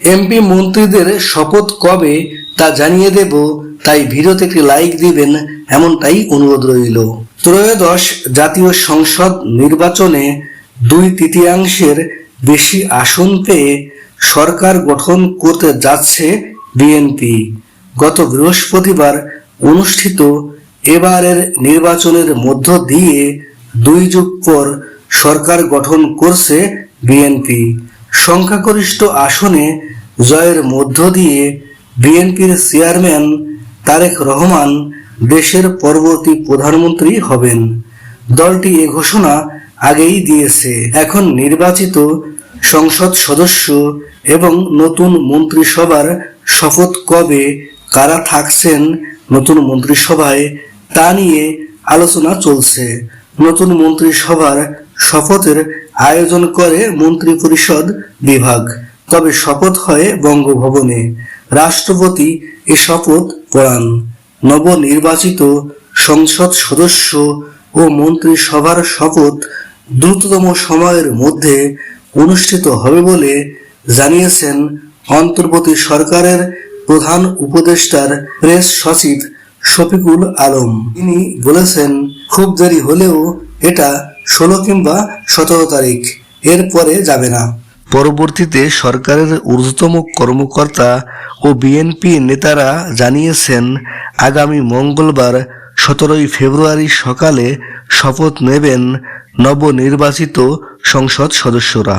MP মন্ত্রীদের শপথ কবে তা জানিয়ে দেব, তাই ভিডিওতে একটি লাইক দিবেন, এমনটাই অনুরোধ রইল। ত্রয়োদশ জাতীয় সংসদ নির্বাচনে দুই তৃতীয়াংশের বেশি আসন পেয়ে সরকার গঠন করতে যাচ্ছে বিএনপি গত বৃহস্পতিবার অনুষ্ঠিত এবারের নির্বাচনের মধ্য দিয়ে দুই যুগ পর সরকার গঠন করছে বিএনপি সংখ্যাগরিষ্ঠ আসনে জয়ের মধ্য দিয়ে বিএনপির চেয়ারম্যান তারেক রহমান দেশের পরবর্তী প্রধানমন্ত্রী হবেন। দলটি এ ঘোষণা আগেই দিয়েছে। এখন নির্বাচিত সংসদ সদস্য এবং নতুন মন্ত্রিসভার শপথ কবে, কারা থাকছেন নতুন মন্ত্রিসভায়, তা নিয়ে আলোচনা চলছে। নতুন মন্ত্রিসভার শপথের আয়োজন করে মন্ত্রিপরিষদ বিভাগ। তবে শপথ হয় বঙ্গভবনে। রাষ্ট্রপতি এ শপথ পড়ান। নবনির্বাচিত সংসদ সদস্য ও মন্ত্রিসভার শপথ দ্রুততম সময়ের মধ্যে অনুষ্ঠিত হবে বলে জানিয়েছেন অন্তর্বর্তী সরকারের প্রধান উপদেষ্টার প্রেস সচিব শফিকুল আলম। তিনি বলেছেন, খুব দেরি হলেও এটা ষোলো কিংবা সতেরো তারিখ। এর পরে যাবে না। পরবর্তীতে সরকারের ঊর্ধ্বতম কর্মকর্তা ও বিএনপি নেতারা জানিয়েছেন, আগামী মঙ্গলবার সতেরোই ফেব্রুয়ারি সকালে শপথ নেবেন নবনির্বাচিত সংসদ সদস্যরা।